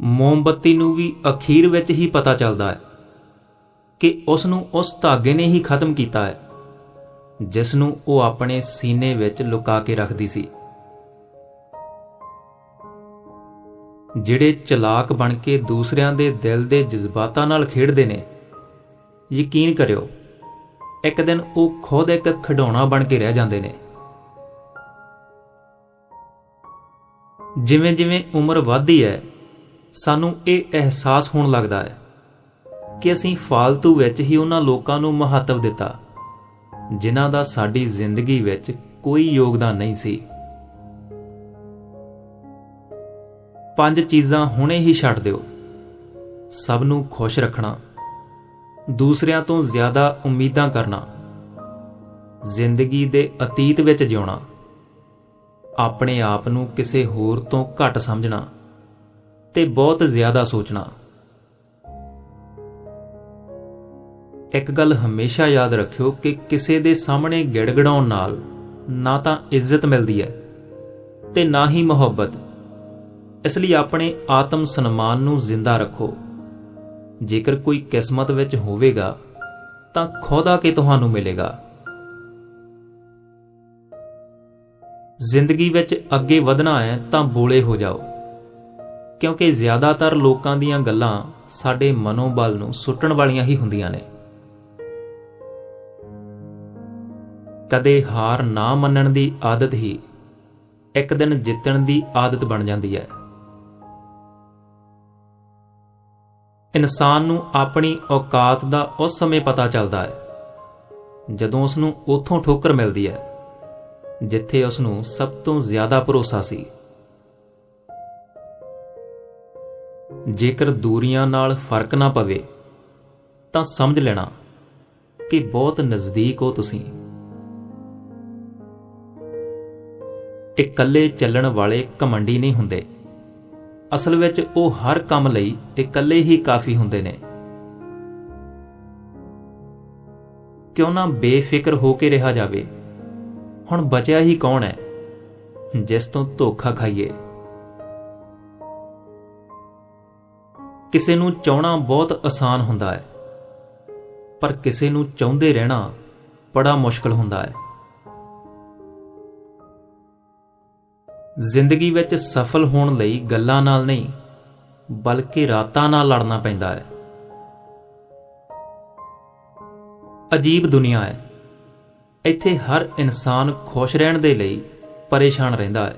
ਮੋਮਬੱਤੀ ਨੂੰ ਵੀ ਅਖੀਰ ਵਿੱਚ ਹੀ ਪਤਾ ਚੱਲਦਾ ਹੈ ਕਿ ਉਸ ਨੂੰ ਉਸ ਧਾਗੇ ਨੇ ਹੀ ਖਤਮ ਕੀਤਾ ਹੈ ਜਿਸ ਨੂੰ ਉਹ ਆਪਣੇ ਸੀਨੇ ਵਿੱਚ ਲੁਕਾ ਕੇ ਰੱਖਦੀ ਸੀ। ਜਿਹੜੇ ਚਲਾਕ ਬਣ ਕੇ ਦੂਸਰਿਆਂ ਦੇ ਦਿਲ ਦੇ ਜਜ਼ਬਾਤਾਂ ਨਾਲ ਖੇਡਦੇ ਨੇ, ਯਕੀਨ ਕਰਿਓ, ਇੱਕ ਦਿਨ ਉਹ ਖੁਦ ਇੱਕ ਖਿਡੌਣਾ ਬਣ ਕੇ ਰਹਿ ਜਾਂਦੇ ਨੇ। ਜਿਵੇਂ ਜਿਵੇਂ ਉਮਰ ਵੱਧਦੀ ਹੈ ਸਾਨੂੰ ਇਹ ਅਹਿਸਾਸ ਹੋਣ ਲੱਗਦਾ ਹੈ ਕਿ ਅਸੀਂ ਫਾਲਤੂ ਵਿੱਚ ਹੀ ਉਹਨਾਂ ਲੋਕਾਂ ਨੂੰ ਮਹੱਤਵ ਦਿੱਤਾ, ਜਿਨ੍ਹਾਂ ਦਾ ਸਾਡੀ ਜ਼ਿੰਦਗੀ ਵਿੱਚ ਕੋਈ ਯੋਗਦਾਨ ਨਹੀਂ ਸੀ। ਪੰਜ ਚੀਜ਼ਾਂ ਹੁਣੇ ਹੀ ਛੱਡ ਦਿਓ। ਸਭ ਨੂੰ ਖੁਸ਼ ਰੱਖਣਾ। ਦੂਸਰਿਆਂ ਤੋਂ ਜ਼ਿਆਦਾ ਉਮੀਦਾਂ ਕਰਨਾ। ਜ਼ਿੰਦਗੀ ਦੇ ਅਤੀਤ ਵਿੱਚ ਜਿਉਣਾ। ਆਪਣੇ ਆਪ ਨੂੰ ਕਿਸੇ ਹੋਰ ਤੋਂ ਘੱਟ ਸਮਝਣਾ। ਤੇ ਬਹੁਤ ਜ਼ਿਆਦਾ ਸੋਚਣਾ। ਇੱਕ ਗੱਲ ਹਮੇਸ਼ਾ ਯਾਦ ਰੱਖਿਓ ਕਿ ਕਿਸੇ ਦੇ ਸਾਹਮਣੇ ਗਿੜਗੜਾਉਣ ਨਾਲ ਨਾ ਤਾਂ ਇੱਜ਼ਤ ਮਿਲਦੀ ਹੈ ਤੇ ਨਾ ਹੀ ਮੁਹੱਬਤ। ਇਸ ਲਈ ਆਪਣੇ ਆਤਮ ਸਨਮਾਨ ਨੂੰ ਜ਼ਿੰਦਾ ਰੱਖੋ। ਜੇਕਰ ਕੋਈ ਕਿਸਮਤ ਵਿੱਚ ਹੋਵੇਗਾ, ਤਾਂ ਖੁਦਾ ਆ ਕੇ ਤੁਹਾਨੂੰ ਮਿਲੇਗਾ। ਜ਼ਿੰਦਗੀ ਵਿੱਚ ਅੱਗੇ ਵਧਣਾ ਹੈ ਤਾਂ ਬੋਲੇ ਹੋ ਜਾਓ। ਕਿਉਂਕਿ ਜ਼ਿਆਦਾਤਰ ਲੋਕਾਂ ਦੀਆਂ ਗੱਲਾਂ ਸਾਡੇ ਮਨੋਬਲ ਨੂੰ ਸੁੱਟਣ ਵਾਲੀਆਂ ਹੀ ਹੁੰਦੀਆਂ ਨੇ। ਕਦੇ ਹਾਰ ਨਾ ਮੰਨਣ ਦੀ ਆਦਤ ਹੀ ਇੱਕ ਦਿਨ ਜਿੱਤਣ ਦੀ ਆਦਤ ਬਣ ਜਾਂਦੀ ਹੈ। ਇਨਸਾਨ ਨੂੰ ਆਪਣੀ ਔਕਾਤ ਦਾ ਉਸ ਸਮੇਂ ਪਤਾ ਚੱਲਦਾ ਹੈ, ਜਦੋਂ ਉਸ ਨੂੰ ਉਥੋਂ ਠੋਕਰ ਮਿਲਦੀ ਹੈ, ਜਿੱਥੇ ਉਸ ਨੂੰ ਸਭ ਤੋਂ ਜ਼ਿਆਦਾ ਭਰੋਸਾ ਸੀ। ਜੇਕਰ ਦੂਰੀਆਂ ਨਾਲ ਫ਼ਰਕ ਨਾ ਪਵੇ, ਤਾਂ ਸਮਝ ਲੈਣਾ ਕਿ ਬਹੁਤ ਨਜ਼ਦੀਕ ਹੋ ਤੁਸੀਂ। ਇਕੱਲੇ ਚੱਲਣ ਵਾਲੇ ਘਮੰਡੀ ਨਹੀਂ ਹੁੰਦੇ। ਅਸਲ ਵਿੱਚ ਉਹ ਹਰ ਕੰਮ ਲਈ ਇਕੱਲੇ ਹੀ ਕਾਫੀ ਹੁੰਦੇ ਨੇ। ਕਿਉਂ ਨਾ ਬੇਫਿਕਰ ਹੋ ਕੇ ਰਿਹਾ ਜਾਵੇ। ਹੁਣ ਬਚਿਆ ਹੀ ਕੌਣ ਹੈ? ਜਿਸ ਤੋਂ ਧੋਖਾ ਖਾਈਏ। ਕਿਸੇ ਨੂੰ ਚਾਹਣਾ ਬਹੁਤ ਆਸਾਨ ਹੁੰਦਾ ਹੈ। ਪਰ ਕਿਸੇ ਨੂੰ ਚਾਹੁੰਦੇ ਰਹਿਣਾ ਬੜਾ ਮੁਸ਼ਕਲ ਹੁੰਦਾ ਹੈ। ਜ਼ਿੰਦਗੀ ਵਿੱਚ ਸਫਲ ਹੋਣ ਲਈ ਗੱਲਾਂ ਨਾਲ ਨਹੀਂ, ਬਲਕਿ ਰਾਤਾਂ ਨਾਲ ਲੜਨਾ ਪੈਂਦਾ ਹੈ। ਅਜੀਬ ਦੁਨੀਆ ਹੈ। ਇੱਥੇ ਹਰ ਇਨਸਾਨ ਖੁਸ਼ ਰਹਿਣ ਦੇ ਲਈ ਪਰੇਸ਼ਾਨ ਰਹਿੰਦਾ ਹੈ।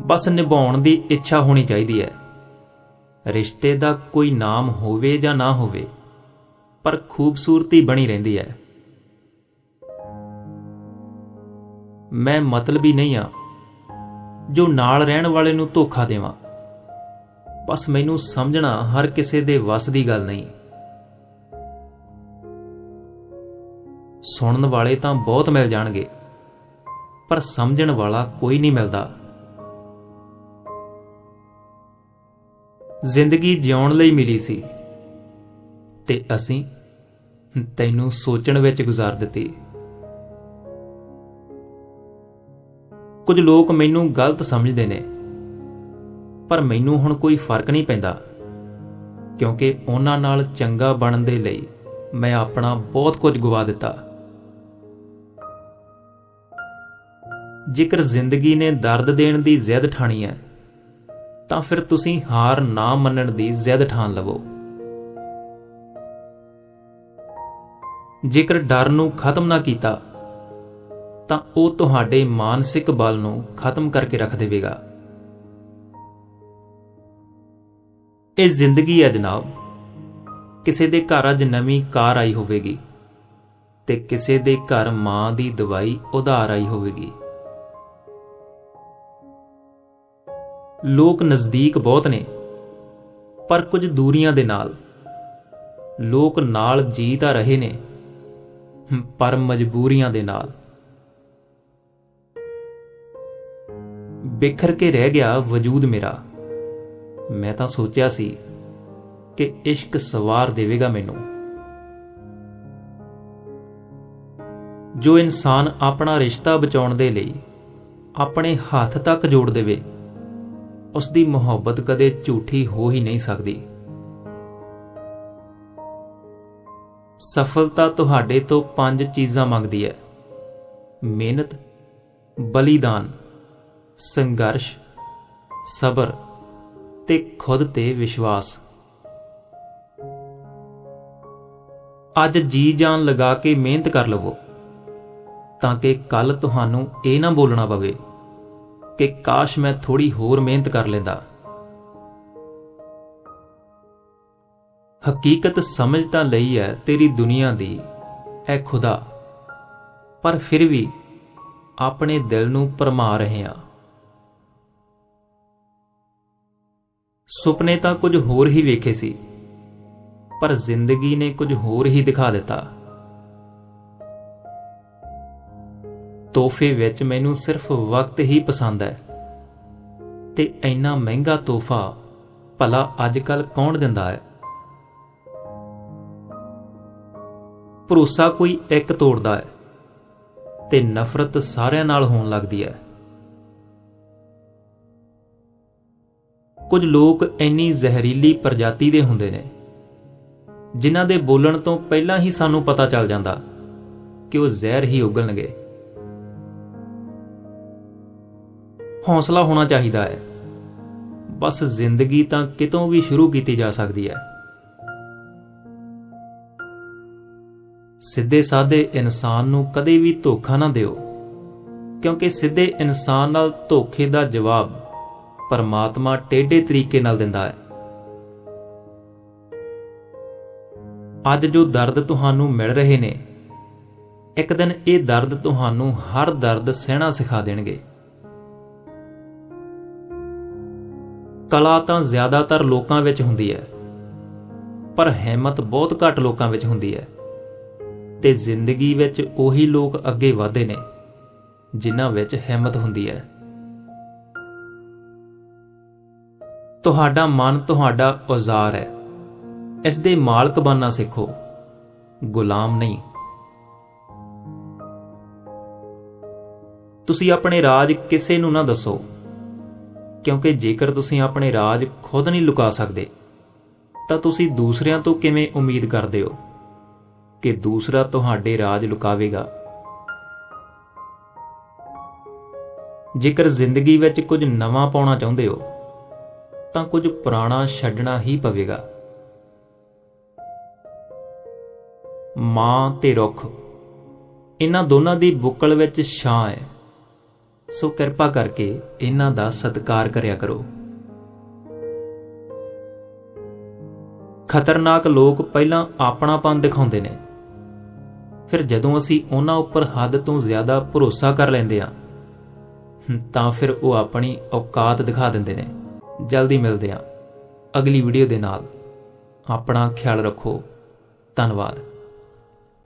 ਬਸ ਨਿਭਾਉਣ ਦੀ ਇੱਛਾ ਹੋਣੀ ਚਾਹੀਦੀ ਹੈ। ਰਿਸ਼ਤੇ ਦਾ ਕੋਈ ਨਾਮ ਹੋਵੇ ਜਾਂ ਨਾ ਹੋਵੇ, ਪਰ ਖੂਬਸੂਰਤੀ ਬਣੀ ਰਹਿੰਦੀ ਹੈ। ਮੈਂ ਮਤਲਬੀ ਨਹੀਂ ਆ ਜੋ ਨਾਲ ਰਹਿਣ ਵਾਲੇ ਨੂੰ ਧੋਖਾ ਦੇਵਾਂ। ਬਸ ਮੈਨੂੰ ਸਮਝਣਾ ਹਰ ਕਿਸੇ ਦੇ ਵੱਸ ਦੀ ਗੱਲ ਨਹੀਂ। ਸੁਣਨ ਵਾਲੇ ਤਾਂ ਬਹੁਤ ਮਿਲ ਜਾਣਗੇ, ਪਰ ਸਮਝਣ ਵਾਲਾ ਕੋਈ ਨਹੀਂ ਮਿਲਦਾ। ਜ਼ਿੰਦਗੀ ਜਿਉਣ ਲਈ ਮਿਲੀ ਸੀ। ਤੇ ਅਸੀਂ ਤੈਨੂੰ ਸੋਚਣ ਵਿੱਚ ਗੁਜ਼ਾਰ ਦਿੱਤੀ। ਕੁਝ ਲੋਕ ਮੈਨੂੰ ਗਲਤ ਸਮਝਦੇ ਨੇ, ਪਰ ਮੈਨੂੰ ਹੁਣ ਕੋਈ ਫ਼ਰਕ ਨਹੀਂ ਪੈਂਦਾ, ਕਿਉਂਕਿ ਉਹਨਾਂ ਨਾਲ ਚੰਗਾ ਬਣਨ ਦੇ ਲਈ ਮੈਂ ਆਪਣਾ ਬਹੁਤ ਕੁਝ ਗਵਾ ਦਿੱਤਾ। ਜੇਕਰ ਜ਼ਿੰਦਗੀ ਨੇ ਦਰਦ ਦੇਣ ਦੀ ਜ਼ਿੱਦ ਠਾਣੀ ਹੈ ਤਾਂ ਫਿਰ ਤੁਸੀਂ ਹਾਰ ਨਾ ਮੰਨਣ ਦੀ ਜ਼ਿੱਦ ਠਾਣ ਲਵੋ। ਜੇਕਰ ਡਰ ਨੂੰ ਖਤਮ ਨਾ ਕੀਤਾ, ਤਾਂ ਉਹ ਤੁਹਾਡੇ ਮਾਨਸਿਕ ਬਲ ਨੂੰ ਖਤਮ ਕਰਕੇ ਰੱਖ ਦੇਵੇਗਾ। ਇਹ ਜ਼ਿੰਦਗੀ ਹੈ ਜਨਾਬ। ਕਿਸੇ ਦੇ ਘਰ ਅੱਜ ਨਵੀਂ ਕਾਰ ਆਈ ਹੋਵੇਗੀ ਤੇ ਕਿਸੇ ਦੇ ਘਰ ਮਾਂ ਦੀ ਦਵਾਈ ਉਧਾਰ ਆਈ ਹੋਵੇਗੀ। ਲੋਕ ਨਜ਼ਦੀਕ ਬਹੁਤ ਨੇ, ਪਰ ਕੁਝ ਦੂਰੀਆਂ ਦੇ ਨਾਲ। ਲੋਕ ਨਾਲ ਜੀ ਤਾਂ ਰਹੇ ਨੇ, ਪਰ ਮਜਬੂਰੀਆਂ ਦੇ ਨਾਲ। ਬਿਖਰ ਕੇ ਰਹਿ ਗਿਆ ਵਜੂਦ ਮੇਰਾ। ਮੈਂ ਤਾਂ ਸੋਚਿਆ ਸੀ ਕਿ ਇਸ਼ਕ ਸਵਾਰ ਦੇਵੇਗਾ ਮੈਨੂੰ। ਜੋ ਇਨਸਾਨ ਆਪਣਾ ਰਿਸ਼ਤਾ ਬਚਾਉਣ ਦੇ ਲਈ ਆਪਣੇ ਹੱਥ ਤੱਕ ਜੋੜ ਦੇਵੇ ਉਸ ਦੀ ਮੁਹੱਬਤ ਕਦੇ ਝੂਠੀ ਹੋ ਹੀ ਨਹੀਂ ਸਕਦੀ। ਸਫਲਤਾ ਤੁਹਾਡੇ ਤੋਂ ਪੰਜ ਚੀਜ਼ਾਂ ਮੰਗਦੀ ਹੈ। ਮਿਹਨਤ, ਬਲੀਦਾਨ, ਸੰਘਰਸ਼, ਸਬਰ ਤੇ ਖੁਦ ਤੇ ਵਿਸ਼ਵਾਸ। ਅੱਜ ਜੀ ਜਾਨ ਲਗਾ ਕੇ ਮਿਹਨਤ ਕਰ ਲਵੋ, ਤਾਂ ਕਿ ਕੱਲ ਤੁਹਾਨੂੰ ਇਹ ਨਾ ਬੋਲਣਾ ਪਵੇ। ਕਿ ਕਾਸ਼ ਮੈਂ ਥੋੜੀ ਹੋਰ ਮਿਹਨਤ ਕਰ ਲੈਂਦਾ। ਹਕੀਕਤ ਸਮਝ ਤਾਂ ਲਈ ਹੈ ਤੇਰੀ ਦੁਨੀਆ ਦੀ, ਐ ਖੁਦਾ। ਪਰ ਫਿਰ ਵੀ ਆਪਣੇ ਦਿਲ ਨੂੰ ਪਰਮਾ ਰਹੇ ਹਾਂ ਸੁਪਨੇ ਤਾਂ ਕੁਝ ਹੋਰ ਹੀ ਵੇਖੇ ਸੀ, ਪਰ ਜ਼ਿੰਦਗੀ ਨੇ ਕੁਝ ਹੋਰ ਹੀ ਦਿਖਾ ਦਿੱਤਾ। ਤੋਹਫੇ ਵਿੱਚ ਮੈਨੂੰ ਸਿਰਫ ਵਕਤ ਹੀ ਪਸੰਦ ਹੈ। ਤੇ ਇੰਨਾ ਮਹਿੰਗਾ ਤੋਹਫਾ ਭਲਾ ਅੱਜ-ਕੱਲ ਕੌਣ ਦਿੰਦਾ ਹੈ? ਭਰੋਸਾ ਕੋਈ ਇੱਕ ਤੋੜਦਾ ਹੈ ਤੇ ਨਫ਼ਰਤ ਸਾਰਿਆਂ ਨਾਲ ਹੋਣ ਲੱਗਦੀ ਹੈ। ਕੁਝ ਲੋਕ ਇੰਨੀ ਜ਼ਹਿਰੀਲੀ ਪ੍ਰਜਾਤੀ ਦੇ ਹੁੰਦੇ ਨੇ, ਜਿਨ੍ਹਾਂ ਦੇ ਬੋਲਣ ਤੋਂ ਪਹਿਲਾਂ ਹੀ ਸਾਨੂੰ ਪਤਾ ਚੱਲ ਜਾਂਦਾ ਕਿ ਉਹ ਜ਼ਹਿਰ ਹੀ ਉਗਲਣਗੇ। ਹੌਸਲਾ ਹੋਣਾ ਚਾਹੀਦਾ ਹੈ। ਬਸ ਜ਼ਿੰਦਗੀ ਤਾਂ ਕਿਤੋਂ ਵੀ ਸ਼ੁਰੂ ਕੀਤੀ ਜਾ ਸਕਦੀ ਹੈ। ਸਿੱਧੇ ਸਾਦੇ ਇਨਸਾਨ ਨੂੰ ਕਦੇ ਵੀ ਧੋਖਾ ਨਾ ਦਿਓ, ਕਿਉਂਕਿ ਸਿੱਧੇ ਇਨਸਾਨ ਨਾਲ ਧੋਖੇ ਦਾ ਜਵਾਬ ਪਰਮਾਤਮਾ ਟੇਢੇ ਤਰੀਕੇ ਨਾਲ ਦਿੰਦਾ ਹੈ। ਅੱਜ ਜੋ ਦਰਦ ਤੁਹਾਨੂੰ ਮਿਲ ਰਹੇ ਨੇ, ਇੱਕ ਦਿਨ ਇਹ ਦਰਦ ਤੁਹਾਨੂੰ ਹਰ ਦਰਦ ਸਹਿਣਾ ਸਿਖਾ ਦੇਣਗੇ। ਕਲਾ ਤਾਂ ਜ਼ਿਆਦਾਤਰ ਲੋਕਾਂ ਵਿੱਚ ਹੁੰਦੀ ਹੈ, ਪਰ ਹਿੰਮਤ ਬਹੁਤ ਘੱਟ ਲੋਕਾਂ ਵਿੱਚ ਹੁੰਦੀ ਹੈ। ਤੇ ਜ਼ਿੰਦਗੀ ਵਿੱਚ ਉਹੀ ਲੋਕ ਅੱਗੇ ਵਧਦੇ ਨੇ, ਜਿਨ੍ਹਾਂ ਵਿੱਚ ਹਿੰਮਤ ਹੁੰਦੀ ਹੈ। ਤੁਹਾਡਾ ਮਨ ਤੁਹਾਡਾ ਔਜ਼ਾਰ ਹੈ। ਇਸ ਦੇ ਮਾਲਕ ਬਣਨਾ ਸਿੱਖੋ, ਗੁਲਾਮ ਨਹੀਂ। ਤੁਸੀਂ ਆਪਣੇ ਰਾਜ ਕਿਸੇ ਨੂੰ ਨਾ ਦੱਸੋ। ਕਿਉਂਕਿ ਜੇਕਰ ਤੁਸੀਂ ਆਪਣੇ ਰਾਜ ਖੁਦ ਨਹੀਂ ਲੁਕਾ ਸਕਦੇ, ਤਾਂ ਤੁਸੀਂ ਦੂਸਰਿਆਂ ਤੋਂ ਕਿਵੇਂ ਉਮੀਦ ਕਰਦੇ ਹੋ ਕਿ ਦੂਸਰਾ ਤੁਹਾਡੇ ਰਾਜ ਲੁਕਾਵੇਗਾ? ਜੇਕਰ ਜ਼ਿੰਦਗੀ ਵਿੱਚ ਕੁਝ ਨਵਾਂ ਪਾਉਣਾ ਚਾਹੁੰਦੇ ਹੋ, ਤਾਂ ਕੁਝ ਪੁਰਾਣਾ ਛੱਡਣਾ ਹੀ ਪਵੇਗਾ। ਮਾਂ ਤੇ ਰੁੱਖ, ਇਹਨਾਂ ਦੋਨਾਂ ਦੀ ਬੁੱਕਲ ਵਿੱਚ ਛਾਂ ਹੈ। ਸੋ ਕਿਰਪਾ ਕਰਕੇ ਇਹਨਾਂ ਦਾ ਸਤਿਕਾਰ ਕਰਿਆ ਕਰੋ। ਖਤਰਨਾਕ ਲੋਕ ਪਹਿਲਾਂ ਆਪਣਾਪਨ ਦਿਖਾਉਂਦੇ ਨੇ। ਫਿਰ ਜਦੋਂ ਅਸੀਂ ਉਹਨਾਂ ਉੱਪਰ ਹੱਦ ਤੋਂ ਜ਼ਿਆਦਾ ਭਰੋਸਾ ਕਰ ਲੈਂਦੇ ਹਾਂ, ਤਾਂ ਫਿਰ ਉਹ ਆਪਣੀ ਔਕਾਤ ਦਿਖਾ ਦਿੰਦੇ ਨੇ। ਜਲਦੀ ਮਿਲਦੇ ਹਾਂ। ਅਗਲੀ ਵੀਡੀਓ ਦੇ ਨਾਲ। ਆਪਣਾ ਖਿਆਲ ਰੱਖੋ। ਧੰਨਵਾਦ।